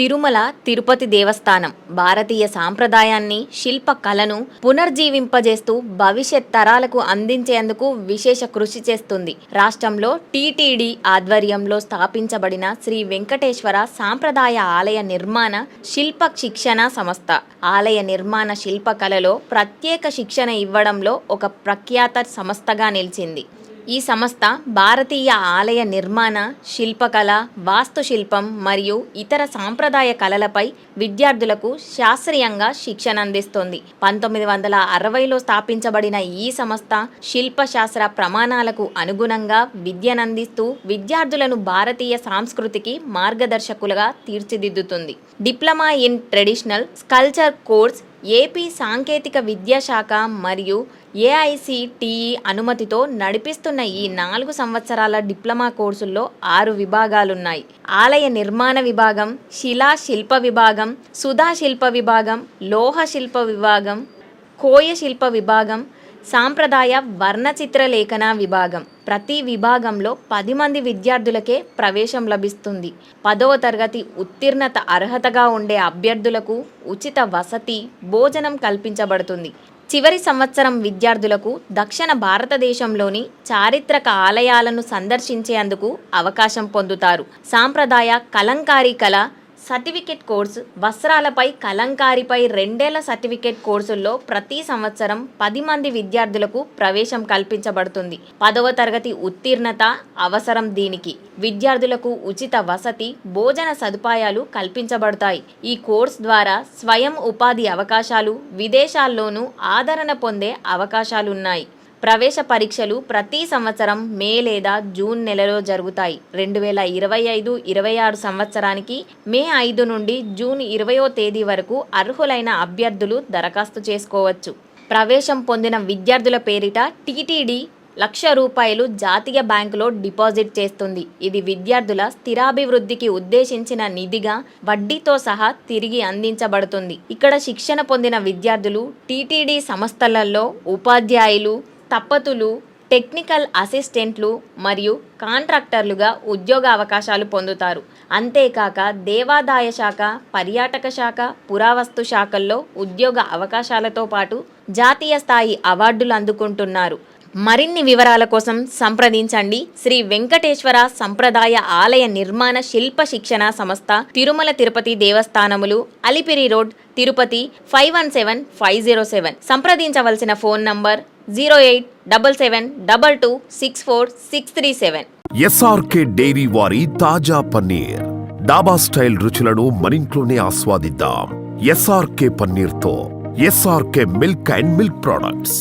తిరుమల తిరుపతి దేవస్థానం. భారతీయ సాంప్రదాయాన్ని శిల్ప కళను పునర్జీవింపజేస్తూ భవిష్యత్ తరాలకు అందించేందుకు విశేష కృషి చేస్తుంది. రాష్ట్రంలో టీటీడీ ఆధ్వర్యంలో స్థాపించబడిన శ్రీ వెంకటేశ్వర సాంప్రదాయ ఆలయ నిర్మాణ శిల్ప శిక్షణ సంస్థ. ఆలయ నిర్మాణ శిల్పకళలో ప్రత్యేక శిక్షణ ఇవ్వడంలో ఒక ప్రఖ్యాత సంస్థగా నిలిచింది. ఈ సంస్థ భారతీయ ఆలయ నిర్మాణ శిల్పకళ వాస్తుశిల్పం మరియు ఇతర సాంప్రదాయ కళలపై విద్యార్థులకు శాస్త్రీయంగా శిక్షణ అందిస్తుంది. పంతొమ్మిది వందల అరవైలో స్థాపించబడిన ఈ సంస్థ శిల్పశాస్త్ర ప్రమాణాలకు అనుగుణంగా విద్యనందిస్తూ విద్యార్థులను భారతీయ సంస్కృతికి మార్గదర్శకులుగా తీర్చిదిద్దుతుంది. Diploma in traditional sculpture course AP సాంకేతిక విద్యాశాఖ మరియు ఏఐసిటిఈ అనుమతితో నడిపిస్తున్న ఈ నాలుగు సంవత్సరాల డిప్లొమా కోర్సుల్లో ఆరు విభాగాలున్నాయి. ఆలయ నిర్మాణ విభాగం శిలా శిల్ప విభాగం సుధా శిల్ప విభాగం లోహ శిల్ప విభాగం కోయ శిల్ప విభాగం సాంప్రదాయ వర్ణచిత్రలేఖన విభాగం. ప్రతి విభాగంలో పది మంది విద్యార్థులకే ప్రవేశం లభిస్తుంది. పదవ తరగతి ఉత్తీర్ణత అర్హతగా ఉండే అభ్యర్థులకు ఉచిత వసతి భోజనం కల్పించబడుతుంది. చివరి సంవత్సరం విద్యార్థులకు దక్షిణ భారతదేశంలోని చారిత్రక ఆలయాలను సందర్శించేందుకు అవకాశం పొందుతారు. సాంప్రదాయ కలంకారీ కళ సర్టిఫికెట్ కోర్సు వస్త్రాలపై కలంకారిపై రెండేళ్ళ సర్టిఫికేట్ కోర్సుల్లో ప్రతి సంవత్సరం పది మంది విద్యార్థులకు ప్రవేశం కల్పించబడుతుంది. పదవ తరగతి ఉత్తీర్ణత అవసరం దీనికి. విద్యార్థులకు ఉచిత వసతి భోజన సదుపాయాలు కల్పించబడతాయి. ఈ కోర్స్ ద్వారా స్వయం ఉపాధి అవకాశాలు విదేశాల్లోనూ ఆదరణ పొందే అవకాశాలున్నాయి. ప్రవేశ పరీక్షలు ప్రతి సంవత్సరం మే లేదా జూన్ నెలలో జరుగుతాయి. రెండు వేల ఇరవై ఐదు ఇరవై ఆరు సంవత్సరానికి మే ఐదు నుండి జూన్ ఇరవయో తేదీ వరకు అర్హులైన అభ్యర్థులు దరఖాస్తు చేసుకోవచ్చు. ప్రవేశం పొందిన విద్యార్థుల పేరిట టీటీడీ లక్ష రూపాయలు జాతీయ బ్యాంకులో డిపాజిట్ చేస్తుంది. ఇది విద్యార్థుల స్థిరాభివృద్ధికి ఉద్దేశించిన నిధిగా వడ్డీతో సహా తిరిగి అందించబడుతుంది. ఇక్కడ శిక్షణ పొందిన విద్యార్థులు టీటీడీ సంస్థలలో ఉపాధ్యాయులు తప్పతులు టెక్నికల్ అసిస్టెంట్లు మరియు కాంట్రాక్టర్లుగా ఉద్యోగ అవకాశాలు పొందుతారు. అంతేకాక దేవాదాయ శాఖ పర్యాటక శాఖ పురావస్తు శాఖల్లో ఉద్యోగ అవకాశాలతో పాటు జాతీయ స్థాయి అవార్డులు అందుకుంటున్నారు. మరిన్ని వివరాల కోసం సంప్రదించండి. శ్రీ వెంకటేశ్వర సంప్రదాయ ఆలయ నిర్మాణ శిల్ప శిక్షణ సంస్థ Tirumala Tirupati దేవస్థానములు Alipiri road Tirupati five one seven five zero seven. సంప్రదించవలసిన phone number zero eight double seven double two six four six three seven. SRK dairy వారి తాజా పన్నీర్. డాబా స్టైల్ రుచులను మనింట్లోనే ఆస్వాదిద్దాం. SRK పన్నీర్తో SRK milk and milk products.